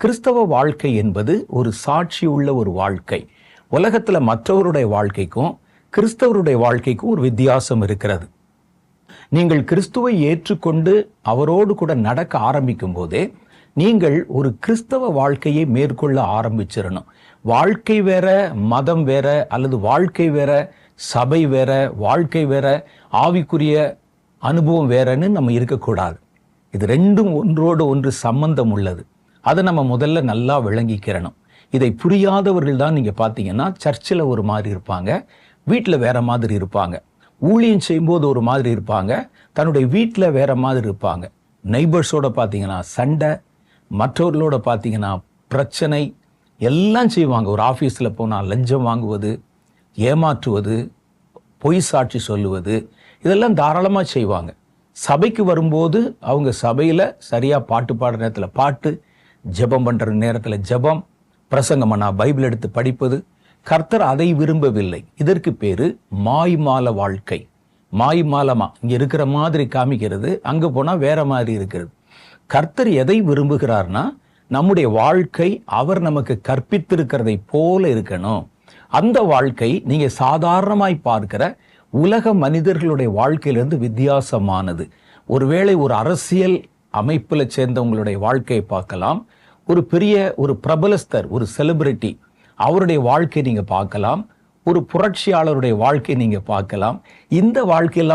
கிறிஸ்தவ வாழ்க்கை என்பது ஒரு சாட்சி உள்ள ஒரு வாழ்க்கை. உலகத்தில் மற்றவருடைய வாழ்க்கைக்கும் கிறிஸ்தவருடைய வாழ்க்கைக்கும் ஒரு வித்தியாசம் இருக்கிறது. நீங்கள் கிறிஸ்துவை ஏற்றுக்கொண்டு அவரோடு கூட நடக்க ஆரம்பிக்கும் போதே நீங்கள் ஒரு கிறிஸ்தவ வாழ்க்கையை மேற்கொள்ள ஆரம்பிச்சிடணும். வாழ்க்கை வேற மதம் வேற அல்லது வாழ்க்கை வேற சபை வேற வாழ்க்கை வேற ஆவிக்குரிய அனுபவம் வேறன்னு நம்ம இருக்கக்கூடாது. இது ரெண்டும் ஒன்றோடு ஒன்று சம்பந்தம் உள்ளது. அதை நம்ம முதல்ல நல்லா விளங்கிக்கிறணும். இதை புரியாதவர்கள் தான் நீங்கள் பார்த்தீங்கன்னா சர்ச்சில் ஒரு மாதிரி இருப்பாங்க வீட்டில் வேற மாதிரி இருப்பாங்க. ஊழியம் செய்யும்போது ஒரு மாதிரி இருப்பாங்க தன்னுடைய வீட்டில் வேற மாதிரி இருப்பாங்க. நெய்பர்ஸோட பார்த்தீங்கன்னா சண்டை மற்றவர்களோட பார்த்தீங்கன்னா பிரச்சனை எல்லாம் செய்வாங்க. ஒரு ஆஃபீஸில் போனால் லஞ்சம் வாங்குவது ஏமாற்றுவது பொய் சாட்சி சொல்லுவது இதெல்லாம் தாராளமாக செய்வாங்க. சபைக்கு வரும்போது அவங்க சபையில் சரியாக பாட்டு பாடுற நேரத்தில் பாட்டு ஜெபம் பண்ணுற நேரத்தில் ஜெபம் பிரசங்கம் நான் பைபிள் எடுத்து படிப்பது. கர்த்தர் அதை விரும்பவில்லை. இதற்கு பேரு மாய்மால வாழ்க்கை. மாய்மாலமா இங்க இருக்கிற மாதிரி காமிக்கிறது அங்க போனா வேற மாதிரி இருக்கிறது. கர்த்தர் எதை விரும்புகிறார்னா நம்முடைய வாழ்க்கை அவர் நமக்கு கற்பித்திருக்கிறதை போல இருக்கணும். அந்த வாழ்க்கை நீங்க சாதாரணமாய் பார்க்கிற உலக மனிதர்களுடைய வாழ்க்கையிலிருந்து வித்தியாசமானது. ஒருவேளை ஒரு அரசியல் அமைப்பில் சேர்ந்தவங்களுடைய வாழ்க்கையை பார்க்கலாம். ஒரு பெரிய ஒரு பிரபலஸ்தர் ஒரு செலிபிரிட்டி அவருடைய வாழ்க்கை நீங்க பார்க்கலாம். ஒரு புரட்சியாளருடைய வாழ்க்கை நீங்க பார்க்கலாம். இந்த வாழ்க்கையெல்லாம்